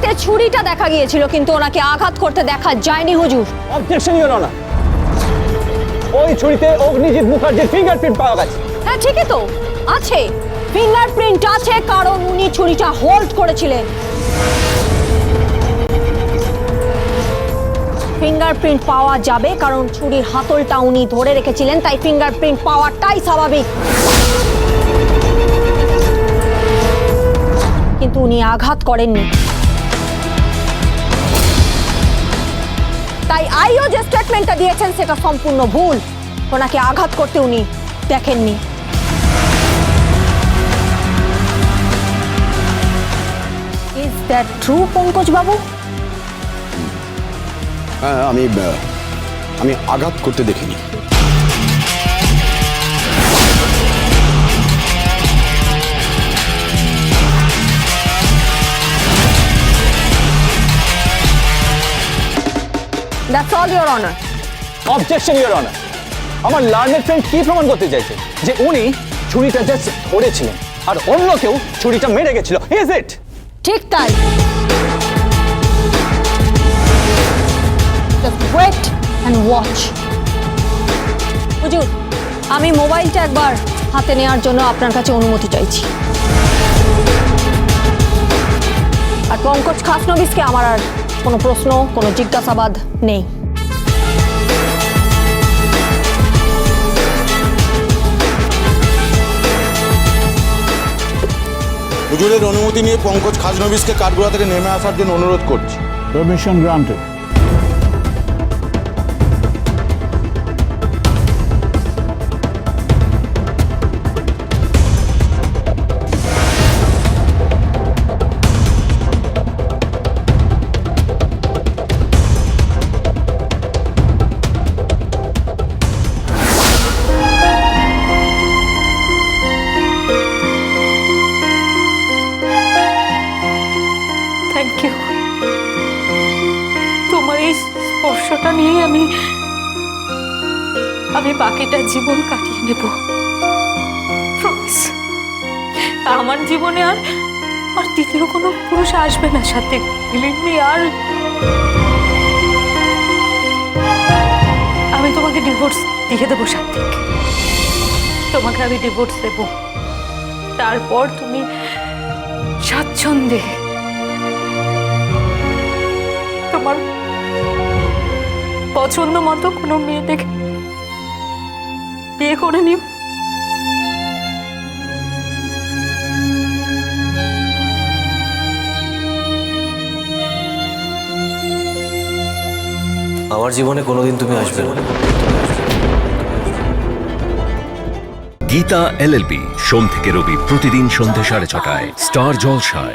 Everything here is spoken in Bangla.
হাতে ছুরিটা দেখা গিয়েছিল কিন্তু ওনাকে আঘাত করতে দেখা যায়নি হুজুর। অবজেকশন ইওর অনার ওই ছুরিতে অগ্নিজিৎ মুখার্জির ফিঙ্গারপ্রিন্ট পাওয়া গেছে। হ্যাঁ ঠিকই তো। আছে। ফিঙ্গারপ্রিন্ট আছে কারণ উনি ছুরিটা হোল্ড করেছিলেন। ফিঙ্গারপ্রিন্ট পাওয়া যাবে কারণ ছুরির হাতলটা উনি ধরে রেখেছিলেন তাই ফিঙ্গারপ্রিন্ট পাওয়াটাই স্বাভাবিক। কিন্তু উনি আঘাত করেননি। তাই আইও যে স্টেটমেন্টটা দিয়েছেন, সেটা সম্পূর্ণ ভুল। ওনাকে আঘাত করতে উনি দেখেননি। ইজ দ্যাট ট্রু পঙ্কজ বাবু আমি আমি আঘাত করতে দেখিনি। That's all your honour objection your honour আমার লার্নের ফ্রেন্ড কি প্রমাণ করতে চাইছে? যে উনি ছুরিটা জাস্ট ধরেছিলেন আর অন্য কেউ ছুরিটা মেরে গেছিল। ইজ ইট ঠিক তাই। ওয়েট অ্যান্ড ওয়াচ হুজুর আমি মোবাইলটা একবার হাতে নেওয়ার জন্য আপনার কাছে অনুমতি চাইছি। আর পঙ্কজ খাসনবিসকে আমার আর কোনো প্রশ্ন কোনো জিজ্ঞাসাবাদ নেই হুজুরের অনুমতি নিয়ে পঙ্কজ খাজনবিসকে কাঠগোড়া থেকে নেমে আসার জন্য অনুরোধ করছি পারমিশন granted. স্পর্শটা নিয়ে আমি আমি বাকিটা জীবন কাটিয়ে নেব। আমার জীবনে আর আর দ্বিতীয় কোনো পুরুষ আসবে না সাথে। আর আমি তোমাকে ডিভোর্স দিয়ে দেবো সাত্বিক তোমাকে আমি ডিভোর্স দেব। তারপর তুমি স্বাচ্ছন্দ্যে পছন্দ মতো কোনো মেয়ে দেখে বিয়ে করে নিও। আমার জীবনে কোনোদিন তুমি আসবে না। গীতা এলএলবি সোম থেকে রবি প্রতিদিন সন্ধ্যে সাড়ে ছটায়। স্টার জলসায়।